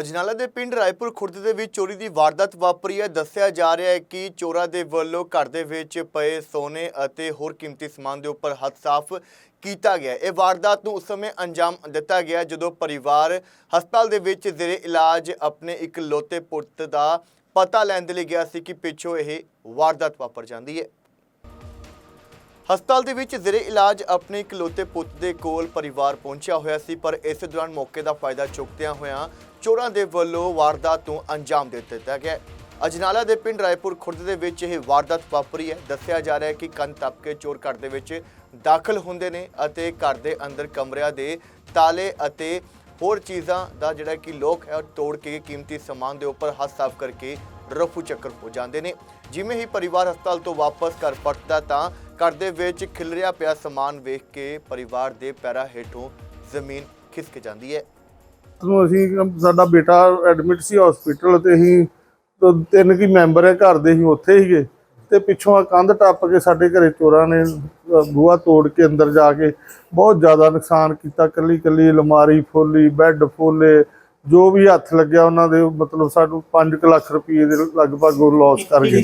ਅਜਨਾਲਾ ਦੇ ਪਿੰਡ ਰਾਏਪੁਰ ਖੁਰਦ ਦੇ ਵਿੱਚ ਚੋਰੀ ਦੀ ਵਾਰਦਾਤ ਵਾਪਰੀ ਹੈ। ਦੱਸਿਆ ਜਾ ਰਿਹਾ ਹੈ ਕਿ ਚੋਰਾਂ ਦੇ ਵੱਲੋਂ ਘਰ ਦੇ ਵਿੱਚ ਪਏ ਸੋਨੇ ਅਤੇ ਹੋਰ ਕੀਮਤੀ ਸਮਾਨ ਦੇ ਉੱਪਰ ਹੱਥ ਸਾਫ਼ ਕੀਤਾ ਗਿਆ ਇਹ ਵਾਰਦਾਤ ਨੂੰ ਉਸ ਸਮੇਂ ਅੰਜਾਮ ਦਿੱਤਾ ਗਿਆ ਜਦੋਂ ਪਰਿਵਾਰ ਹਸਪਤਾਲ ਦੇ ਵਿੱਚ ਜ਼ੇਰੇ ਇਲਾਜ ਆਪਣੇ ਇੱਕ ਲੋਤੇ ਪੁੱਤ ਦਾ ਪਤਾ ਲੈਣ ਦੇ ਲਈ ਗਿਆ ਸੀ ਕਿ ਪਿੱਛੋਂ ਇਹ ਵਾਰਦਾਤ ਵਾਪਰ ਜਾਂਦੀ ਹੈ। ਹਸਪਤਾਲ ਦੇ ਵਿੱਚ ਜ਼ੇਰੇ ਇਲਾਜ ਆਪਣੇ ਇਕਲੌਤੇ ਪੁੱਤ ਦੇ ਕੋਲ ਪਰਿਵਾਰ ਪਹੁੰਚਿਆ ਹੋਇਆ ਸੀ, ਪਰ ਇਸ ਦੌਰਾਨ ਮੌਕੇ ਦਾ ਫਾਇਦਾ ਚੁੱਕਦਿਆਂ ਹੋਇਆਂ ਚੋਰਾਂ ਦੇ ਵੱਲੋਂ ਵਾਰਦਾਤ ਨੂੰ ਅੰਜਾਮ ਦੇ ਦਿੱਤਾ ਗਿਆ ਅਜਨਾਲਾ ਦੇ ਪਿੰਡ ਰਾਏਪੁਰ ਖੁਰਦ ਦੇ ਵਿੱਚ ਇਹ ਵਾਰਦਾਤ ਵਾਪਰੀ ਹੈ। ਦੱਸਿਆ ਜਾ ਰਿਹਾ ਹੈ ਕਿ ਕੰਨ ਤੱਪ ਕੇ ਚੋਰ ਘਰ ਦੇ ਵਿੱਚ ਦਾਖਲ ਹੁੰਦੇ ਨੇ ਅਤੇ ਘਰ ਦੇ ਅੰਦਰ ਕਮਰਿਆਂ ਦੇ ਤਾਲੇ ਅਤੇ ਹੋਰ ਚੀਜ਼ਾਂ ਦਾ ਜਿਹੜਾ ਕਿ ਲੋਕ ਹੈ ਤੋੜ ਕੇ ਕੀਮਤੀ ਸਮਾਨ ਦੇ ਉੱਪਰ ਹੱਥ ਸਾਫ਼ ਕਰਕੇ ਰਫੂ ਚੱਕਰ ਹੋ ਜਾਂਦੇ ਨੇ। ਜਿਵੇਂ ਹੀ ਪਰਿਵਾਰ ਹਸਪਤਾਲ ਤੋਂ ਵਾਪਸ ਘਰ ਪਰਤਦਾ ਤਾਂ ਘਰ ਦੇ ਵਿੱਚ ਖਿਲਰਿਆ ਪਿਆ ਸਮਾਨ ਵੇਖ ਕੇ ਪਰਿਵਾਰ ਦੇ ਪੈਰਾਂ ਹੇਠੋਂ ਜ਼ਮੀਨ ਖਿਸਕ ਜਾਂਦੀ ਹੈ। ਨੂੰ ਅਸੀਂ ਸਾਡਾ ਬੇਟਾ ਐਡਮਿਟ ਸੀ ਹਸਪੀਟਲ ਤੇ ਅਸੀਂ ਤੋਂ ਤਿੰਨ ਕੀ ਮੈਂਬਰ ਹੈ ਘਰ ਦੇ ਹੀ ਉੱਥੇ ਹੀਗੇ ਤੇ ਪਿੱਛੋਂ ਆ ਕੰਧ ਟੱਪ ਕੇ ਸਾਡੇ ਘਰੇ ਚੋਰਾਂ ਨੇ ਅ, ਬੂਹਾ ਤੋੜ ਕੇ ਅੰਦਰ ਜਾ ਕੇ ਬਹੁਤ ਜ਼ਿਆਦਾ ਨੁਕਸਾਨ ਕੀਤਾ। ਕੱਲੀ ਕੱਲੀ ਅਲਮਾਰੀ ਫੋਲੀ ਬੈੱਡ ਫੋਲੇ ਜੋ ਵੀ ਹੱਥ ਲੱਗਿਆ ਉਹਨਾਂ ਦੇ ਮਤਲਬ ਸਾਨੂੰ 5 ਲੱਖ ਰੁਪਏ ਦੇ ਲਗਭਗ ਉਹ ਲਾਸ ਕਰ ਗਏ।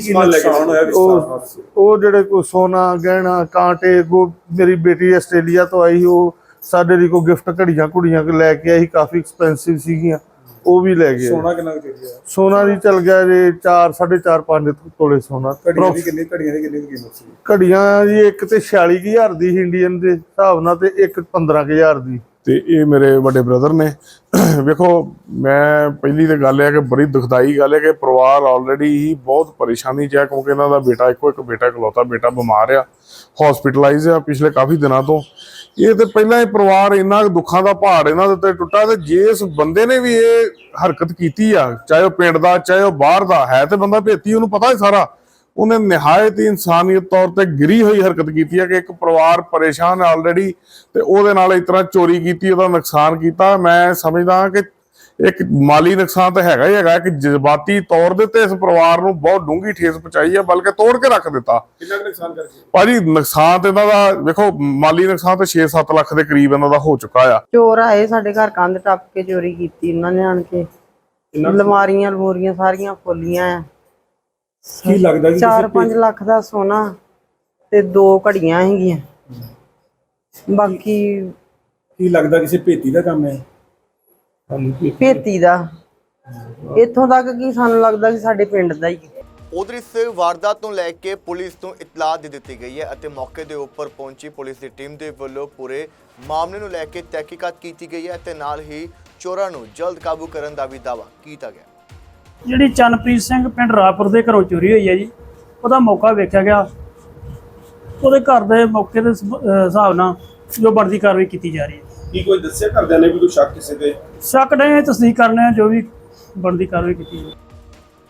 ਉਹ ਉਹ ਜਿਹੜੇ ਕੋ ਸੋਨਾ ਗਹਿਣਾ ਕਾਂਟੇ ਕੋ ਮੇਰੀ ਬੇਟੀ ਆਸਟ੍ਰੇਲੀਆ ਤੋਂ ਆਈ ਉਹ ਸਾਡੇ ਲਈ ਕੋ ਗਿਫਟ ਘੜੀਆਂ ਘੁੜੀਆਂ ਲੈ ਕੇ ਆਈ ਕਾਫੀ ਐਕਸਪੈਂਸਿਵ ਸੀਗੀਆਂ ਉਹ ਵੀ ਲੈ ਗਏ। ਸੋਨਾ ਕਿੰਨਾ ਦੀ ਚਲ ਗਿਆ ਜੇ 4 4.5 5 ਤੋਲੇ ਸੋਨਾ। ਘੜੀਆਂ ਦੀ ਕਿੰਨੀ ਘੜੀਆਂ ਦੀ ਕਿੰਨੀ ਕੁ ਕੀਮਤ ਸੀ? ਘੜੀਆਂ ਜੀ ਇੱਕ ਤੇ 46000 ਦੀ ਇੰਡੀਅਨ ਦੇ ਹਿਸਾਬ ਨਾਲ ਤੇ ਇੱਕ 15000 ਦੀ। ਤੇ ਇਹ ਮੇਰੇ ਵੱਡੇ ਬ੍ਰਦਰ ਨੇ ਵੇਖੋ, ਮੈਂ ਪਹਿਲੀ ਤੇ ਗੱਲ ਹੈ ਕਿ ਬੜੀ ਦੁਖਦਾਈ ਗੱਲ ਹੈ ਕਿ ਪਰਿਵਾਰ ਆਲਰੇਡੀ ਹੀ ਬਹੁਤ ਪਰੇਸ਼ਾਨੀ 'ਚ ਹੈ ਕਿਉਂਕਿ ਇਹਨਾਂ ਦਾ ਬੇਟਾ ਇੱਕੋ ਇੱਕ ਬੇਟਾ ਇਕਲੌਤਾ ਬੇਟਾ ਬਿਮਾਰ ਆ ਹਸਪੀਟਲਾਈਜ਼ ਆ ਪਿਛਲੇ ਕਾਫੀ ਦਿਨਾਂ ਤੋਂ। ਇਹ ਤੇ ਪਹਿਲਾਂ ਹੀ ਪਰਿਵਾਰ ਇੰਨਾ ਕੁ ਦੁੱਖਾਂ ਦਾ ਪਹਾੜ ਇਹਨਾਂ ਦੇ ਉੱਤੇ ਟੁੱਟਾ ਤੇ ਜੇ ਇਸ ਬੰਦੇ ਨੇ ਵੀ ਇਹ ਹਰਕਤ ਕੀਤੀ ਆ, ਚਾਹੇ ਉਹ ਪਿੰਡ ਦਾ, ਚਾਹੇ ਉਹ ਬਾਹਰ ਦਾ, ਹੈ ਤੇ ਬੰਦਾ ਭੇਤੀ, ਉਹਨੂੰ ਪਤਾ ਹੈ ਸਾਰਾ। ਉਹਨੇ ਨਿਹਾਇਤ ਹੀ ਇਨਸਾਨੀਅਤ ਤੌਰ ਤੇ ਗਿਰੀ ਹੋਈ ਹਰਕਤ ਕੀਤੀ ਹੈ ਕਿ ਇੱਕ ਪਰਿਵਾਰ ਪਰੇਸ਼ਾਨ ਹੈ ਆਲਰੇਡੀ ਤੇ ਉਹਦੇ ਨਾਲ ਇਸ ਤਰ੍ਹਾਂ ਚੋਰੀ ਕੀਤੀ ਉਹਦਾ ਨੁਕਸਾਨ ਕੀਤਾ। ਮੈਂ ਸਮਝਦਾ ਹਾਂ ਕਿ ਇੱਕ ਮਾਲੀ ਨੁਕਸਾਨ ਤਾਂ ਹੈਗਾ ਹੀ ਹੈਗਾ ਕਿ ਜਜ਼ਬਾਤੀ ਤੌਰ ਦੇ ਤੇ ਇਸ ਪਰਿਵਾਰ ਨੂੰ ਬਹੁਤ ਡੂੰਘੀ ਠੇਸ ਪਹੁੰਚਾਈ ਹੈ ਬਲਕਿ ਤੋੜ ਕੇ ਰੱਖ ਦਿੱਤਾ। ਕਿੰਨਾ ਨੁਕਸਾਨ ਕਰਕੇ ਭਾਜੀ ਨੁਕਸਾਨ ਤੇ ਇਹਨਾਂ ਦਾ ਵੇਖੋ ਮਾਲੀ ਨੁਕਸਾਨ ਤੇ 6-7 ਲੱਖ ਦੇ ਕਰੀਬ ਇਹਨਾਂ ਦਾ ਹੋ ਚੁੱਕਾ ਆ। ਚੋਰ ਆਏ ਸਾਡੇ ਘਰ ਕੰਧ ਟੱਪ ਕੇ ਚੋਰੀ ਕੀਤੀ ਉਹਨਾਂ ਨੇ ਆਣ ਕੇ। ਲਮਾਰੀਆਂ ਲਮੂਰੀਆਂ ਸਾਰੀਆਂ ਫੋਲੀਆਂ ਆ। ਕੀ ਲੱਗਦਾ ਕਿ 4-5 ਲੱਖ ਦਾ ਸੋਨਾ ਤੇ ਦੋ ਘੜੀਆਂ ਹੈਗੀਆਂ। ਬਾਕੀ ਕੀ ਲੱਗਦਾ ਕਿਸੇ ਭੇਤੀ ਦਾ ਕੰਮ ਹੈ? ਭੇਤੀ ਦਾ। ਇੱਥੋਂ ਤੱਕ ਕਿ ਸਾਨੂੰ ਲੱਗਦਾ ਕਿ ਸਾਡੇ ਪਿੰਡ ਦਾ ਹੀ। ਉਧਰ ਇਸ ਵਾਰਦਾਤ ਨੂੰ ਲੈ ਕੇ ਪੁਲਿਸ ਨੂੰ ਇਤਲਾਹ ਦੇ ਦਿੱਤੀ ਗਈ ਹੈ ਅਤੇ ਮੌਕੇ ਦੇ ਉੱਪਰ ਪਹੁੰਚੀ ਪੁਲਿਸ ਦੀ ਟੀਮ ਦੇ ਵੱਲੋਂ ਪੂਰੇ ਮਾਮਲੇ ਨੂੰ ਲੈ ਕੇ ਤਹਿਕੀਕਾਤ ਕੀਤੀ ਗਈ ਹੈ ਤੇ ਨਾਲ ਹੀ ਚੋਰਾਂ ਨੂੰ ਜਲਦ ਕਾਬੂ ਕਰਨ ਦਾ ਵੀ ਦਾਅਵਾ ਕੀਤਾ ਗਿਆ। ਜਿਹੜੀ ਚੰਨਪ੍ਰੀਤ ਸਿੰਘ ਪਿੰਡ ਰਾਪੁਰ ਦੇ ਘਰੋਂ ਚੋਰੀ ਹੋਈ ਹੈ ਜੀ ਉਹਦਾ ਮੌਕਾ ਵੇਖਿਆ ਗਿਆ। ਉਹਦੇ ਘਰ ਦੇ ਮੌਕੇ ਦੇ ਹਿਸਾਬ ਨਾਲ ਜੋ ਬਣਦੀ ਕਾਰਵਾਈ ਕੀਤੀ ਜਾ ਰਹੀ ਹੈ। ਕੀ ਕੋਈ ਦੱਸਿਆ ਘਰਦਿਆਂ ਨੇ ਵੀ ਕੋਈ ਸ਼ੱਕ ਕਿਸੇ ਤੇ? ਸ਼ੱਕ ਨੇ ਤਸਦੀਕ ਕਰਨੇ ਜੋ ਵੀ ਬਣਦੀ ਕਾਰਵਾਈ ਕੀਤੀ ਜਾਵੇ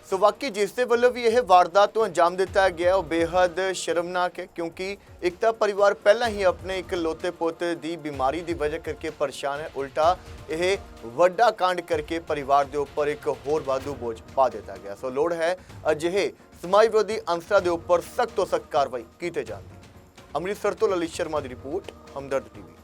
ਸੋ ਵਾਕਈ ਜਿਸ ਦੇ ਵੱਲੋਂ ਵੀ ਇਹ ਵਾਰਦਾਤ ਨੂੰ ਅੰਜਾਮ ਦਿੱਤਾ ਗਿਆ, ਉਹ ਬੇਹੱਦ ਸ਼ਰਮਨਾਕ ਹੈ, ਕਿਉਂਕਿ ਇੱਕ ਤਾਂ ਪਰਿਵਾਰ ਪਹਿਲਾਂ ਹੀ ਆਪਣੇ ਇੱਕ ਲੋਤੇ ਪੁੱਤ ਦੀ ਬਿਮਾਰੀ ਦੀ ਵਜ੍ਹਾ ਕਰਕੇ ਪਰੇਸ਼ਾਨ ਹੈ। ਉਲਟਾ ਇਹ ਵੱਡਾ ਕਾਂਡ ਕਰਕੇ ਪਰਿਵਾਰ ਦੇ ਉੱਪਰ ਇੱਕ ਹੋਰ ਵਾਧੂ ਬੋਝ ਪਾ ਦਿੱਤਾ ਗਿਆ। ਸੋ ਲੋੜ ਹੈ ਅਜਿਹੇ ਸਮਾਜ ਵਿਰੋਧੀ ਅੰਸਰਾਂ ਦੇ ਉੱਪਰ ਸਖਤ ਤੋਂ ਸਖਤ ਕਾਰਵਾਈ ਕੀਤੇ ਜਾਣ ਅੰਮ੍ਰਿਤਸਰ ਤੋਂ ਲਲਿਤ ਸ਼ਰਮਾ ਦੀ ਰਿਪੋਰਟ, ਹਮਦਰਦ ਟੀਵੀ।